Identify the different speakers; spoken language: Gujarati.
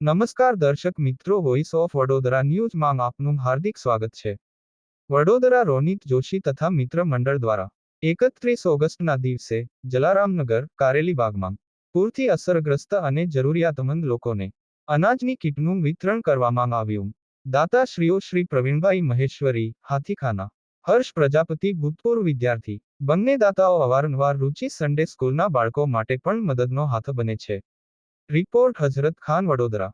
Speaker 1: નમસ્કાર દર્શક મિત્રો વોઇસ ઓફ વડોદરા ન્યૂઝમાં આપનું હાર્દિક સ્વાગત છે. વડોદરા રોનિત જોશી તથા મિત્ર મંડળ દ્વારા એકત્રીસ ઓગસ્ટના દિવસે જલારામનગર કારેલીબાગમાં પૂરથી અસરગ્રસ્ત અને જરૂરિયાતમંદ લોકોને અનાજની કીટનું વિતરણ કરવામાં આવ્યું. દાતાશ્રીઓ શ્રી પ્રવીણભાઈ મહેશ્વરી, હાથીખાના હર્ષ પ્રજાપતિ, ભૂતપૂર્વ વિદ્યાર્થી બંને દાતાઓ અવારનવાર રૂચિ સન્ડે સ્કૂલના બાળકો માટે પણ મદદનો હાથ બને છે. રિપોર્ટ હઝરત ખાન વડોદરા